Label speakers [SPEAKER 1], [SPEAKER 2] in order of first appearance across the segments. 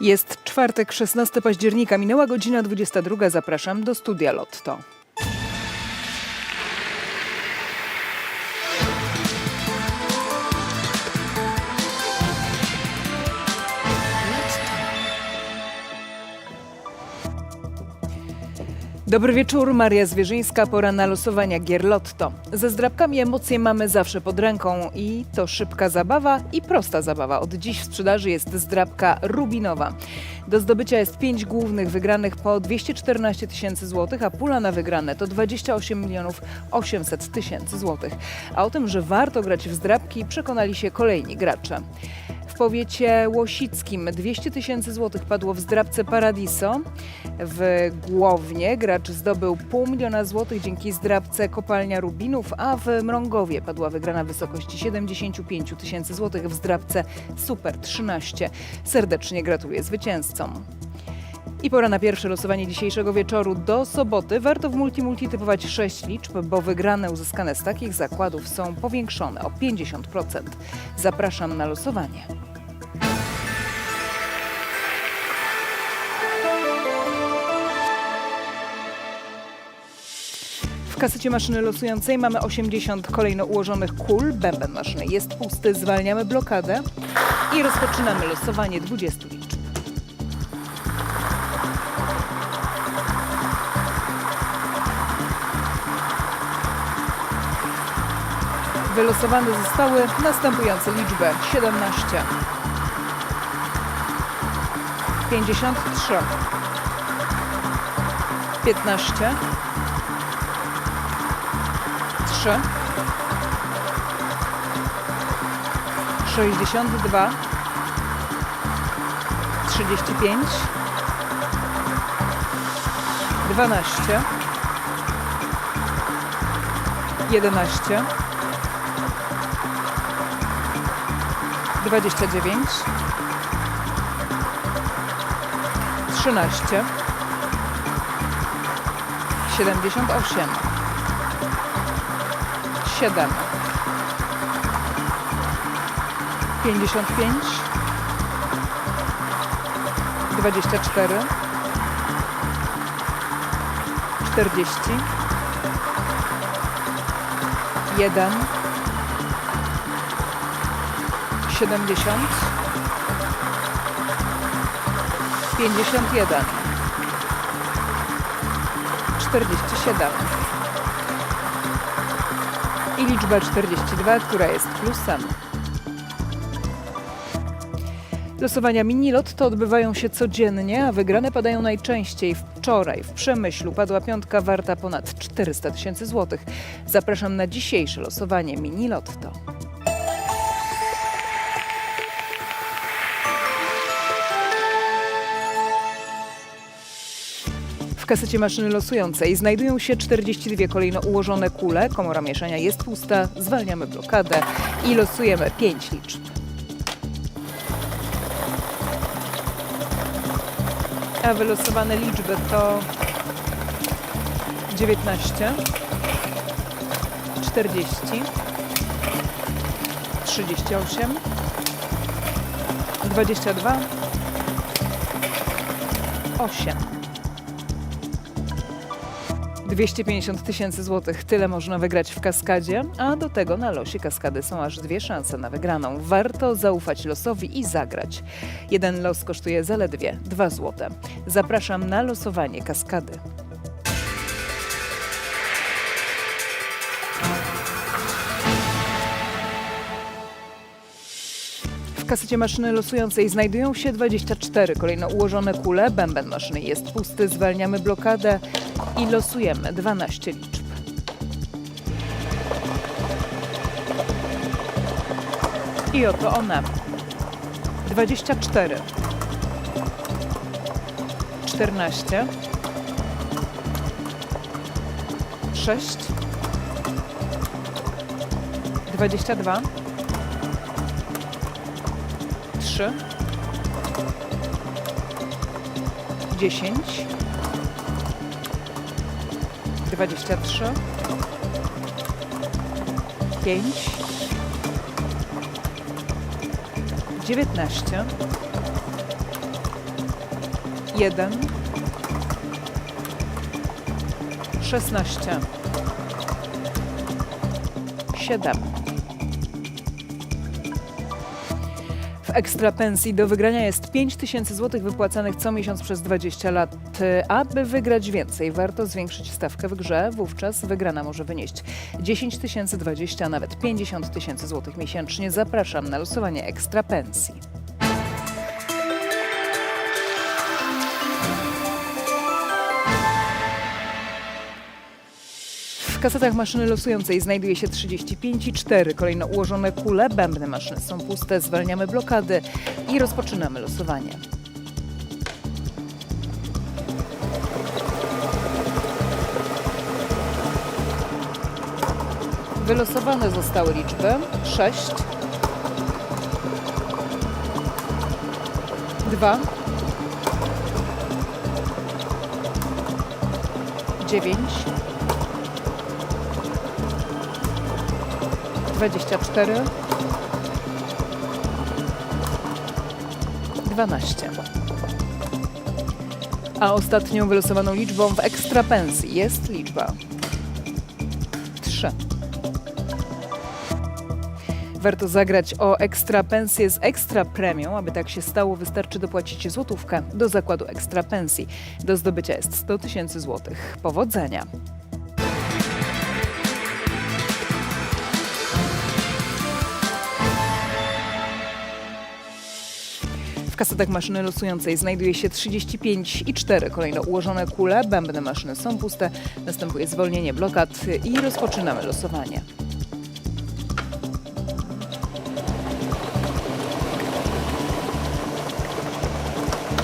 [SPEAKER 1] Jest czwartek, 16 października, minęła godzina 22. Zapraszam do studia Lotto. Dobry wieczór, Maria Zwierzyńska, pora na losowania gier Lotto. Ze zdrabkami emocje mamy zawsze pod ręką i to szybka zabawa i prosta zabawa. Od dziś w sprzedaży jest zdrabka rubinowa. Do zdobycia jest pięć głównych wygranych po 214 tysięcy złotych, a pula na wygrane to 28 milionów 800 tysięcy złotych. A o tym, że warto grać w zdrabki przekonali się kolejni gracze. Powiecie łosickim 200 tysięcy złotych padło w zdrabce Paradiso. W Głownie gracz zdobył pół miliona złotych dzięki zdrabce Kopalnia Rubinów, a w Mrągowie padła wygrana w wysokości 75 tysięcy złotych w zdrabce Super 13. Serdecznie gratuluję zwycięzcom. I pora na pierwsze losowanie dzisiejszego wieczoru. Do soboty warto w Multimulti typować 6 liczb, bo wygrane uzyskane z takich zakładów są powiększone o 50%. Zapraszam na losowanie. W kasecie maszyny losującej mamy 80 kolejno ułożonych kul. Bęben maszyny jest pusty, zwalniamy blokadę i rozpoczynamy losowanie 20 Wylosowane zostały następujące liczby. 17, 53, 15, 3, 62, 35, 12, 11, 29 13 78 7 55 24 40 1 70 51 47 i liczba 42, która jest plusem. Losowania mini lotto odbywają się codziennie, a wygrane padają najczęściej. Wczoraj w Przemyślu padła piątka warta ponad 400 tysięcy złotych. Zapraszam na dzisiejsze losowanie mini lotto. W kasecie maszyny losującej znajdują się 42 kolejno ułożone kule. Komora mieszania jest pusta. Zwalniamy blokadę i losujemy 5 liczb. A wylosowane liczby to 19, 40, 38, 22, 8. 250 tysięcy złotych. Tyle można wygrać w kaskadzie, a do tego na losie kaskady są aż dwie szanse na wygraną. Warto zaufać losowi i zagrać. Jeden los kosztuje zaledwie 2 złote. Zapraszam na losowanie kaskady. W kasecie maszyny losującej znajdują się 24 kolejno ułożone kule. Bęben maszyny jest pusty, zwalniamy blokadę i losujemy 12 liczb. I oto one. 24 14 6 22 3 10 23 5 19 1, 16, 7. W ekstra pensji do wygrania jest 5 tysięcy złotych wypłacanych co miesiąc przez 20 lat. Aby wygrać więcej, warto zwiększyć stawkę w grze. Wówczas wygrana może wynieść 10 tysięcy, 20, a nawet 50 tysięcy złotych miesięcznie. Zapraszam na losowanie ekstra pensji. W kasetach maszyny losującej znajduje się 35 i 4 kolejno ułożone kule. Bębny maszyny są puste, zwalniamy blokady i rozpoczynamy losowanie. Wylosowane zostały liczby. 6, 2, 9, 24 12 A ostatnią wylosowaną liczbą w ekstra pensji jest liczba 3 Warto zagrać o ekstra pensję z ekstra premią. Aby tak się stało, wystarczy dopłacić złotówkę do zakładu ekstra pensji. Do zdobycia jest 100 tysięcy złotych. Powodzenia! W kasetach maszyny losującej znajduje się 35 i 4 kolejno ułożone kule. Bębny maszyny są puste. Następuje zwolnienie blokad i rozpoczynamy losowanie.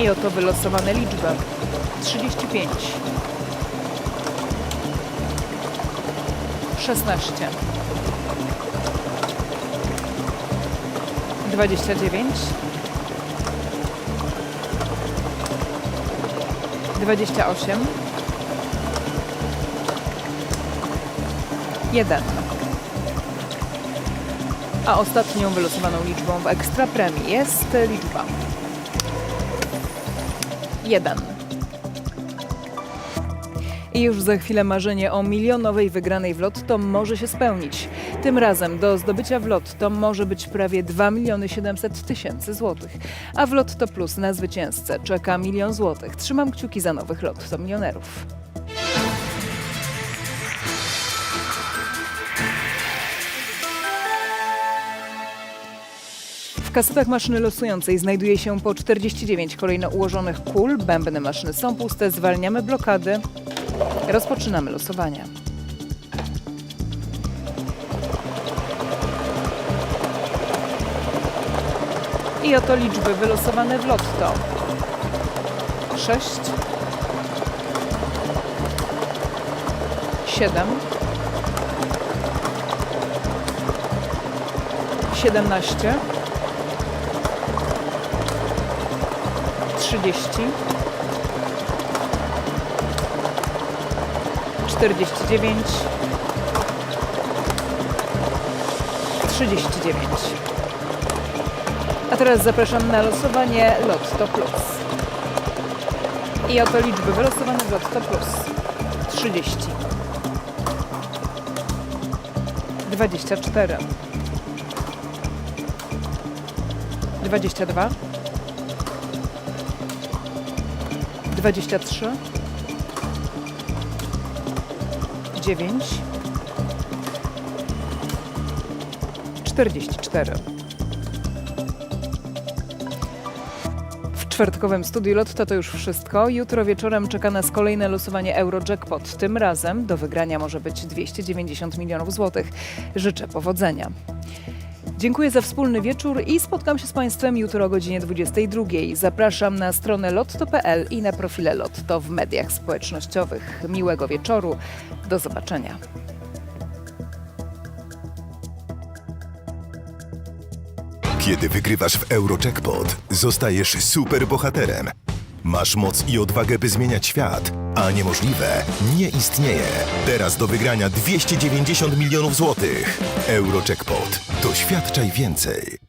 [SPEAKER 1] I oto wylosowane liczby. 35 16 29 28 1 A ostatnią wylosowaną liczbą w ekstra premii jest liczba. 1 i już za chwilę marzenie o milionowej wygranej w lotto może się spełnić. Tym razem do zdobycia w lotto może być prawie 2 miliony 700 tysięcy złotych. A w Lotto Plus na zwycięzcę czeka milion złotych. Trzymam kciuki za nowych lotto milionerów. W kasetach maszyny losującej znajduje się po 49 kolejno ułożonych kul. Bębny maszyny są puste, zwalniamy blokady. Rozpoczynamy losowanie. I oto liczby wylosowane w lotto. 6 7 17 30 49 39 A teraz zapraszam na losowanie Lotto Plus. I oto liczby wylosowane w Lotto Plus. 30 24 22 23 9 44 czwartkowym studiu Lotto to już wszystko. Jutro wieczorem czeka nas kolejne losowanie Eurojackpot. Tym razem do wygrania może być 290 milionów złotych. Życzę powodzenia. Dziękuję za wspólny wieczór i spotkam się z Państwem jutro o godzinie 22. Zapraszam na stronę lotto.pl i na profile Lotto w mediach społecznościowych. Miłego wieczoru. Do zobaczenia.
[SPEAKER 2] Kiedy wygrywasz w Eurojackpot, zostajesz superbohaterem. Masz moc i odwagę, by zmieniać świat, a niemożliwe nie istnieje. Teraz do wygrania 290 milionów złotych. Eurojackpot. Doświadczaj więcej.